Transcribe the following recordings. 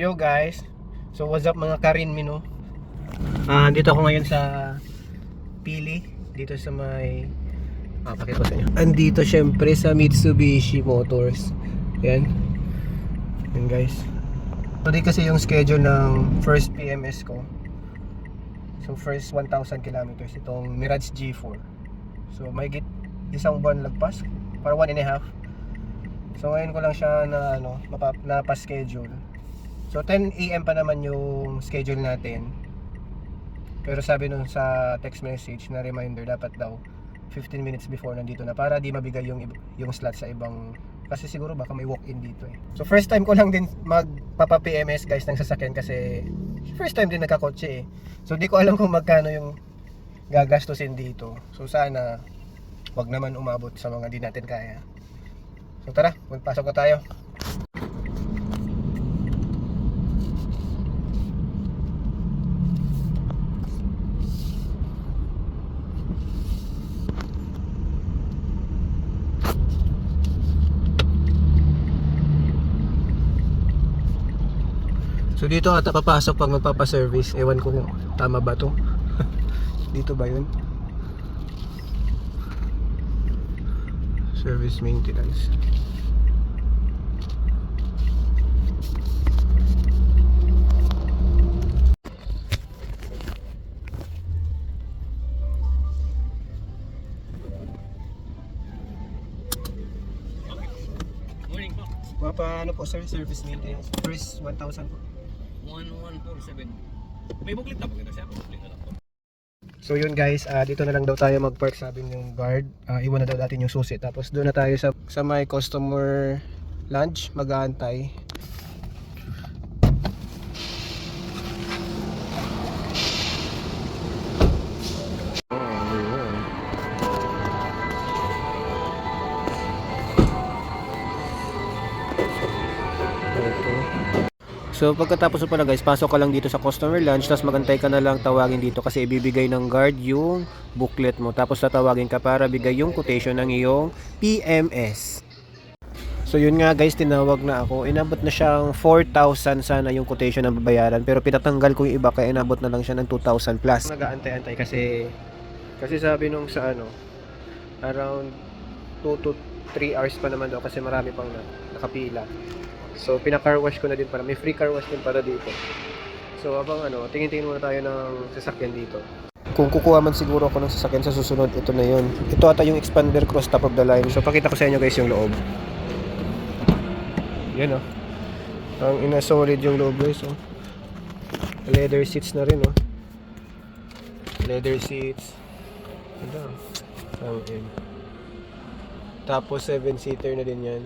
yo guys. So what's up mga Karin Mino? Ah, dito ako ngayon sa Pili dito sa may Ah, pakita ko sa inyo. Andito syempre sa Mitsubishi Motors. Yan. Yan guys. Today kasi yung schedule ng first PMS ko. So first 1,000 kilometers itong Mirage G4. So may git isang buwan lagpas para one and a half. So ngayon ko lang siya na ano, mapa, napa-schedule. So 10 AM pa naman yung schedule natin. Pero sabi nun sa text message na reminder dapat daw 15 minutes before nandito na para di mabigay yung yung slot sa ibang kasi siguro baka may walk-in dito eh. So first time ko lang din magpapa PMS guys ng sasakyan kasi first time din nagkakotse eh. So di ko alam kung magkano yung gagastusin dito. So sana wag naman umabot sa mga di natin kaya. So tara, magpasok na tayo. So dito ata papasok pag magpapa-service. Ewan ko kung tama ba to. dito ba yun? Service maintenance. Mapa ano po sir, service maintenance. First 1,000 po. 1147. May booklet na po kita siya. Booklet na lang po. So yun guys, ah, dito na lang daw tayo mag-park sabi yung guard. Ah, iwan na daw natin yung susi. Tapos doon na tayo sa, sa may customer lunch, mag-aantay. So pagkatapos mo pala guys, pasok ka lang dito sa customer lunch tapos magantay ka na lang tawagin dito kasi ibibigay ng guard yung booklet mo tapos tatawagin ka para bigay yung quotation ng iyong PMS. So yun nga guys, tinawag na ako. Inabot na siyang 4,000 sana yung quotation na babayaran pero pinatanggal ko yung iba kaya inabot na lang siya ng 2,000 plus. Nag-aantay-antay kasi kasi sabi nung sa ano around 2 to 3 hours pa naman daw kasi marami pang na, nakapila. So, pinaka-car wash ko na din para. May free car wash din para dito. So, abang ano, tingin-tingin muna tayo ng sasakyan dito. Kung kukuha man siguro ako ng sasakyan sa susunod, ito na yun. Ito ata yung expander cross top of the line. So, pakita ko sa inyo guys yung loob. Yan oh. Ang ina solid yung loob guys oh. Leather seats na rin oh. Leather seats. Ano? Ang in. Tapos 7-seater na din yan.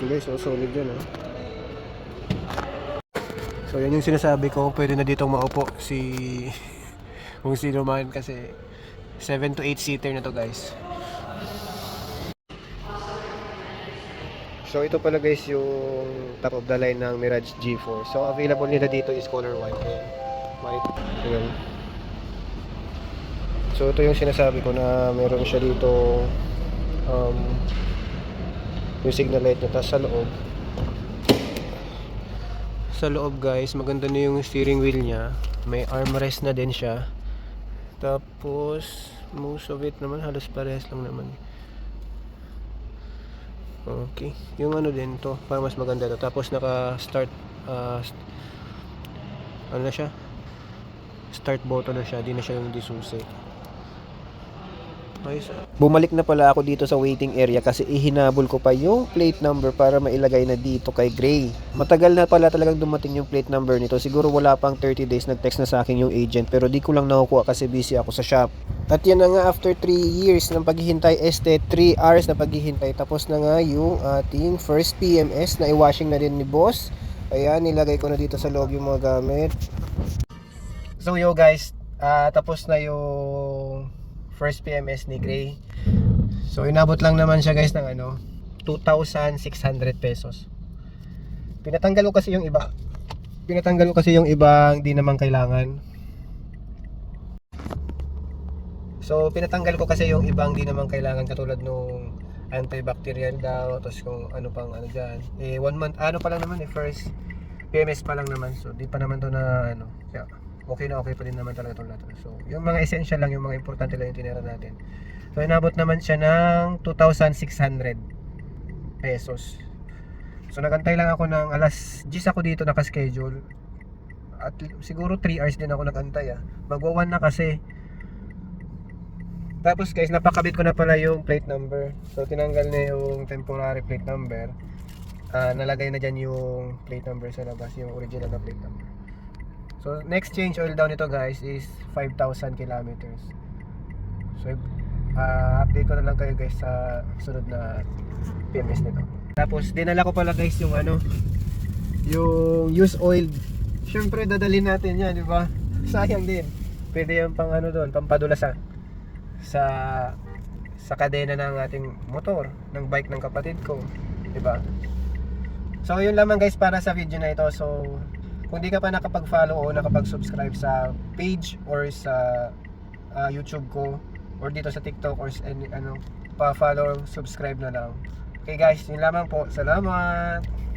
Guys, so solid yan ah. So yan yung sinasabi ko, pwede na ditong maupo si kung sino man kasi 7 to 8 seater na to guys. So ito pala guys yung top of the line ng Mirage G4. So available nila dito is color white. White. Ayan. So ito yung sinasabi ko na meron siya dito um, yung signal light niya. Tapos sa loob sa loob guys, maganda na yung steering wheel niya. May armrest na din siya. Tapos most of it naman halos parehas lang naman. Okay. Yung ano din to, para mas maganda to. Tapos naka-start uh, st- ano na siya? Start button na siya, di na siya yung disusi. Bumalik na pala ako dito sa waiting area kasi ihinabol ko pa yung plate number para mailagay na dito kay Gray. Matagal na pala talagang dumating yung plate number nito. Siguro wala pang 30 days nag-text na sa akin yung agent pero di ko lang nakukuha kasi busy ako sa shop. At yan na nga after 3 years ng paghihintay este 3 hours na paghihintay tapos na nga yung ating first PMS na i-washing na din ni boss. Ayan, nilagay ko na dito sa loob yung mga gamit. So yo guys, ah, tapos na yung first PMS ni Gray. So inabot lang naman siya guys ng ano, 2,600 pesos. Pinatanggal ko kasi yung iba. Pinatanggal ko kasi yung ibang di naman kailangan. So pinatanggal ko kasi yung ibang di naman kailangan katulad nung antibacterial daw, tapos kung ano pang ano dyan. Eh, one month, ano pa lang naman eh, first PMS pa lang naman. So, di pa naman to na ano, kaya okay na okay pa din naman talaga itong lahat. So, yung mga essential lang, yung mga importante lang yung tinira natin. So, inabot naman siya ng 2,600 pesos. So, nagantay lang ako ng alas 10 ako dito nakaschedule. At siguro 3 hours din ako nagantay ah. Magwa 1 na kasi. Tapos guys, napakabit ko na pala yung plate number. So, tinanggal na yung temporary plate number. Ah, nalagay na dyan yung plate number sa labas, yung original na plate number. So, next change oil daw nito guys is 5,000 kilometers. So, ah, update ko na lang kayo guys sa sunod na PMS nito. Tapos, dinala ko pala guys yung ano, yung used oil. Siyempre, dadalhin natin yan, di ba? Sayang din. Pwede yung pang ano doon, pampadula sa sa sa kadena ng ating motor, ng bike ng kapatid ko, di ba? So, yun lamang guys para sa video na ito. So, kung di ka pa nakapag-follow o nakapag-subscribe sa page or sa ah, YouTube ko or dito sa TikTok or sa any, ano, pa-follow, subscribe na lang. Okay guys, yun lamang po. Salamat!